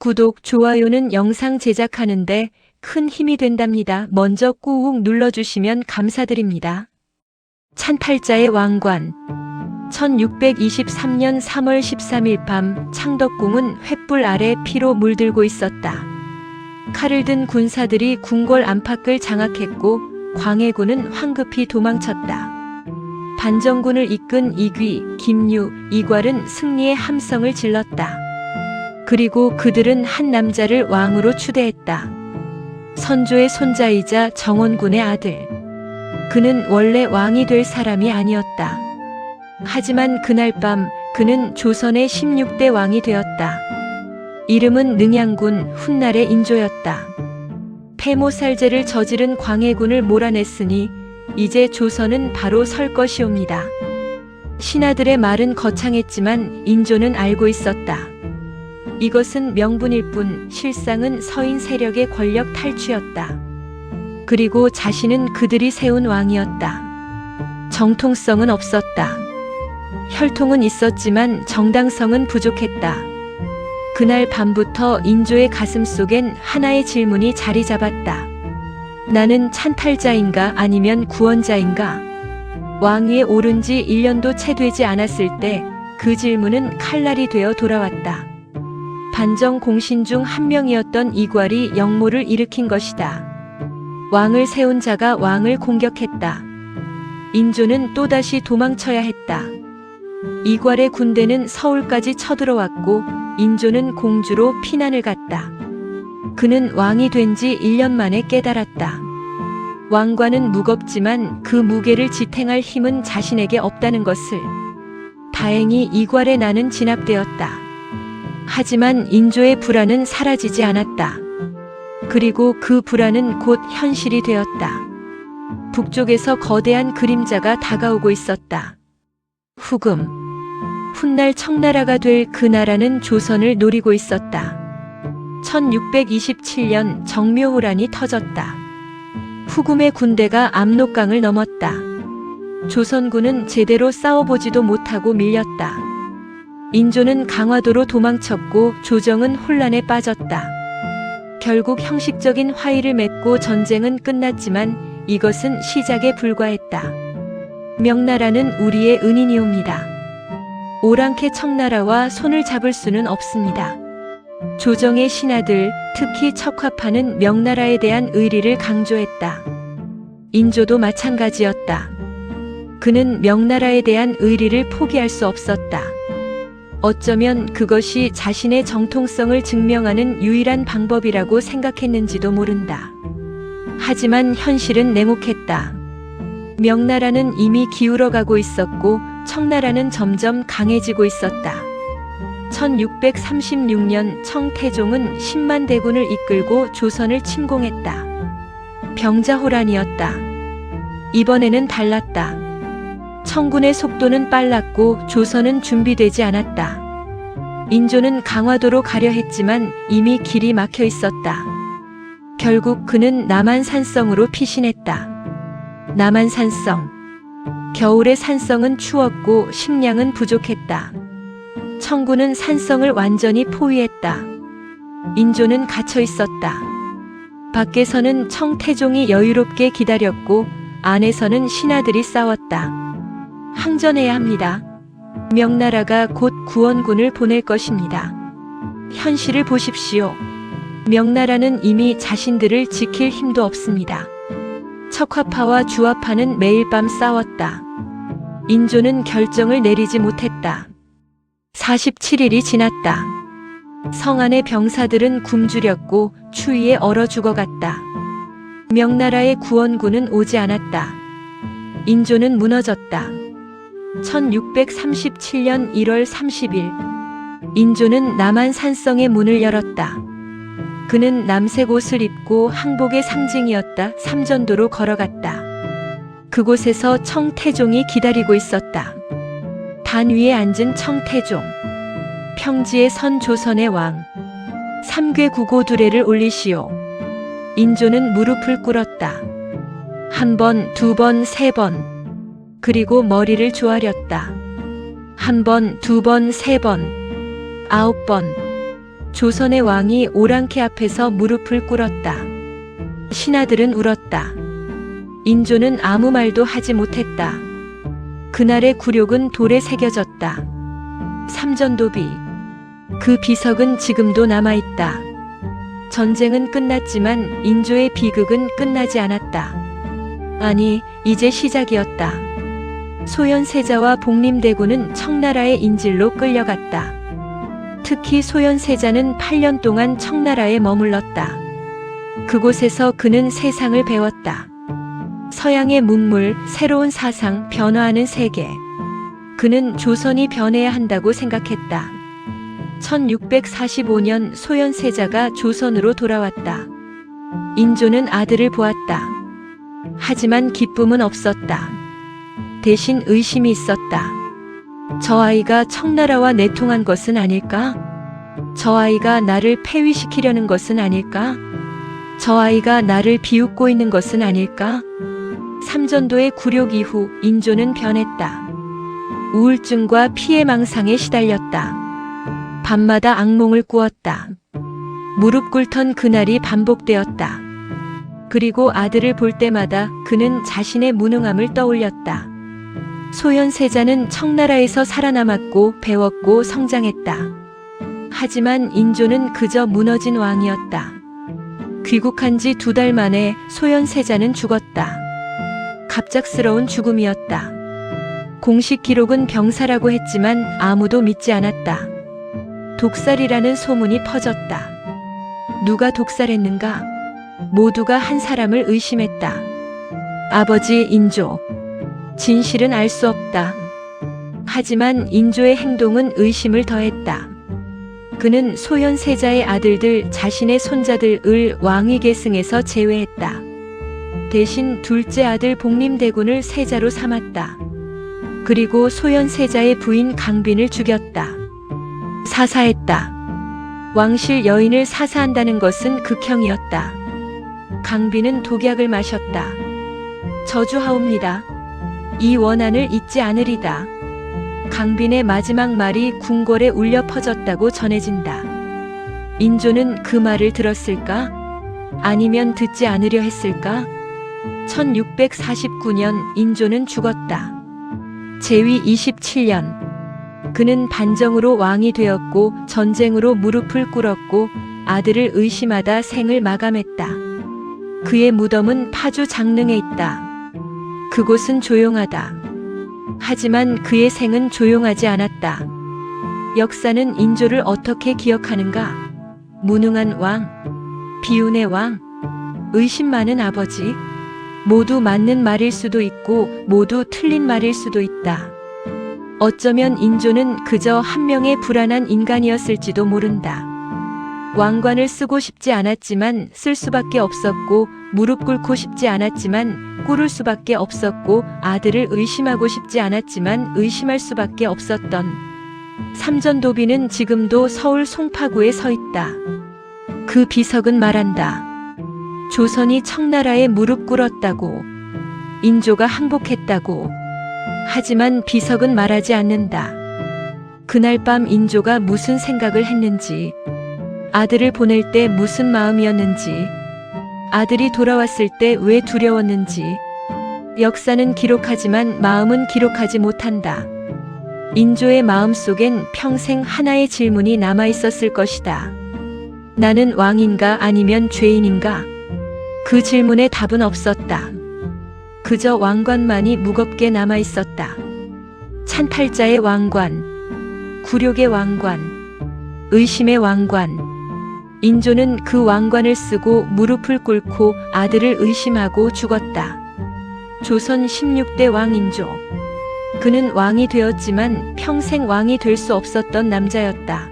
구독, 좋아요는 영상 제작하는데 큰 힘이 된답니다. 먼저 꾹 눌러주시면 감사드립니다. 찬팔자의 왕관 1623년 3월 13일 밤 창덕궁은 횃불 아래 피로 물들고 있었다. 칼을 든 군사들이 궁궐 안팎을 장악했고 광해군은 황급히 도망쳤다. 반정군을 이끈 이귀, 김유, 이괄은 승리의 함성을 질렀다. 그리고 그들은 한 남자를 왕으로 추대했다. 선조의 손자이자 정원군의 아들. 그는 원래 왕이 될 사람이 아니었다. 하지만 그날 밤 그는 조선의 16대 왕이 되었다. 이름은 능양군 훗날의 인조였다. 폐모살제를 저지른 광해군을 몰아냈으니 이제 조선은 바로 설 것이옵니다. 신하들의 말은 거창했지만 인조는 알고 있었다. 이것은 명분일 뿐 실상은 서인 세력의 권력 탈취였다. 그리고 자신은 그들이 세운 왕이었다. 정통성은 없었다. 혈통은 있었지만 정당성은 부족했다. 그날 밤부터 인조의 가슴 속엔 하나의 질문이 자리 잡았다. 나는 찬탈자인가 아니면 구원자인가? 왕위에 오른 지 1년도 채 되지 않았을 때 그 질문은 칼날이 되어 돌아왔다. 반정 공신 중 한 명이었던 이괄이 역모를 일으킨 것이다. 왕을 세운 자가 왕을 공격했다. 인조는 또다시 도망쳐야 했다. 이괄의 군대는 서울까지 쳐들어왔고 인조는 공주로 피난을 갔다. 그는 왕이 된 지 1년 만에 깨달았다. 왕관은 무겁지만 그 무게를 지탱할 힘은 자신에게 없다는 것을. 다행히 이괄의 나는 진압되었다. 하지만 인조의 불안은 사라지지 않았다. 그리고 그 불안은 곧 현실이 되었다. 북쪽에서 거대한 그림자가 다가오고 있었다. 후금. 훗날 청나라가 될 그 나라는 조선을 노리고 있었다. 1627년 정묘호란이 터졌다. 후금의 군대가 압록강을 넘었다. 조선군은 제대로 싸워보지도 못하고 밀렸다. 인조는 강화도로 도망쳤고 조정은 혼란에 빠졌다. 결국 형식적인 화의를 맺고 전쟁은 끝났지만 이것은 시작에 불과했다. 명나라는 우리의 은인이옵니다. 오랑캐 청나라와 손을 잡을 수는 없습니다. 조정의 신하들, 특히 척화파는 명나라에 대한 의리를 강조했다. 인조도 마찬가지였다. 그는 명나라에 대한 의리를 포기할 수 없었다. 어쩌면 그것이 자신의 정통성을 증명하는 유일한 방법이라고 생각했는지도 모른다. 하지만 현실은 냉혹했다. 명나라는 이미 기울어가고 있었고 청나라는 점점 강해지고 있었다. 1636년 청태종은 10만 대군을 이끌고 조선을 침공했다. 병자호란이었다. 이번에는 달랐다. 청군의 속도는 빨랐고 조선은 준비되지 않았다. 인조는 강화도로 가려 했지만 이미 길이 막혀 있었다. 결국 그는 남한 산성으로 피신했다. 남한 산성. 겨울의 산성은 추웠고 식량은 부족했다. 청군은 산성을 완전히 포위했다. 인조는 갇혀 있었다. 밖에서는 청태종이 여유롭게 기다렸고 안에서는 신하들이 싸웠다. 항전해야 합니다. 명나라가 곧 구원군을 보낼 것입니다. 현실을 보십시오. 명나라는 이미 자신들을 지킬 힘도 없습니다. 척화파와 주화파는 매일 밤 싸웠다. 인조는 결정을 내리지 못했다. 47일이 지났다. 성 안의 병사들은 굶주렸고 추위에 얼어 죽어갔다. 명나라의 구원군은 오지 않았다. 인조는 무너졌다. 1637년 1월 30일 인조는 남한 산성의 문을 열었다. 그는 남색 옷을 입고 항복의 상징이었다. 삼전도로 걸어갔다. 그곳에서 청태종이 기다리고 있었다. 단 위에 앉은 청태종. 평지에 선 조선의 왕. 삼괴 구고 두레를 올리시오. 인조는 무릎을 꿇었다. 한 번, 두 번, 세 번. 그리고 머리를 조아렸다. 한 번, 두 번, 세 번. 아홉 번. 조선의 왕이 오랑캐 앞에서 무릎을 꿇었다. 신하들은 울었다. 인조는 아무 말도 하지 못했다. 그날의 굴욕은 돌에 새겨졌다. 삼전도비. 그 비석은 지금도 남아있다. 전쟁은 끝났지만 인조의 비극은 끝나지 않았다. 아니, 이제 시작이었다. 소현세자와 복림대군은 청나라의 인질로 끌려갔다. 특히 소현세자는 8년 동안 청나라에 머물렀다. 그곳에서 그는 세상을 배웠다. 서양의 문물, 새로운 사상, 변화하는 세계. 그는 조선이 변해야 한다고 생각했다. 1645년 소현세자가 조선으로 돌아왔다. 인조는 아들을 보았다. 하지만 기쁨은 없었다. 대신 의심이 있었다. 저 아이가 청나라와 내통한 것은 아닐까? 저 아이가 나를 폐위시키려는 것은 아닐까? 저 아이가 나를 비웃고 있는 것은 아닐까? 삼전도의 굴욕 이후 인조는 변했다. 우울증과 피해망상에 시달렸다. 밤마다 악몽을 꾸었다. 무릎 꿇던 그날이 반복되었다. 그리고 아들을 볼 때마다 그는 자신의 무능함을 떠올렸다. 소현 세자는 청나라에서 살아남았고 배웠고 성장했다. 하지만 인조는 그저 무너진 왕이었다. 귀국한 지 두 달 만에 소현 세자는 죽었다. 갑작스러운 죽음이었다. 공식 기록은 병사라고 했지만 아무도 믿지 않았다. 독살이라는 소문이 퍼졌다. 누가 독살했는가? 모두가 한 사람을 의심했다. 아버지 인조. 진실은 알 수 없다. 하지만 인조의 행동은 의심을 더했다. 그는 소현 세자의 아들들 자신의 손자들을 왕위 계승에서 제외했다. 대신 둘째 아들 복림대군을 세자로 삼았다. 그리고 소현 세자의 부인 강빈을 죽였다. 사사했다. 왕실 여인을 사사한다는 것은 극형이었다. 강빈은 독약을 마셨다. 저주하옵니다. 이 원한을 잊지 않으리다. 강빈의 마지막 말이 궁궐에 울려 퍼졌다고 전해진다. 인조는 그 말을 들었을까? 아니면 듣지 않으려 했을까? 1649년 인조는 죽었다. 제위 27년. 그는 반정으로 왕이 되었고 전쟁으로 무릎을 꿇었고 아들을 의심하다 생을 마감했다. 그의 무덤은 파주 장릉에 있다. 그곳은 조용하다. 하지만 그의 생은 조용하지 않았다. 역사는 인조를 어떻게 기억하는가? 무능한 왕, 비운의 왕, 의심 많은 아버지. 모두 맞는 말일 수도 있고 모두 틀린 말일 수도 있다. 어쩌면 인조는 그저 한 명의 불안한 인간이었을지도 모른다. 왕관을 쓰고 싶지 않았지만 쓸 수밖에 없었고 무릎 꿇고 싶지 않았지만 꿇을 수밖에 없었고 아들을 의심하고 싶지 않았지만 의심할 수밖에 없었던 삼전도비는 지금도 서울 송파구에 서 있다. 그 비석은 말한다. 조선이 청나라에 무릎 꿇었다고 인조가 항복했다고 하지만 비석은 말하지 않는다. 그날 밤 인조가 무슨 생각을 했는지 아들을 보낼 때 무슨 마음이었는지, 아들이 돌아왔을 때 왜 두려웠는지, 역사는 기록하지만 마음은 기록하지 못한다. 인조의 마음 속엔 평생 하나의 질문이 남아 있었을 것이다. 나는 왕인가 아니면 죄인인가? 그 질문에 답은 없었다. 그저 왕관만이 무겁게 남아 있었다. 찬탈자의 왕관, 굴욕의 왕관, 의심의 왕관, 인조는 그 왕관을 쓰고 무릎을 꿇고 아들을 의심하고 죽었다. 조선 16대 왕 인조. 그는 왕이 되었지만 평생 왕이 될 수 없었던 남자였다.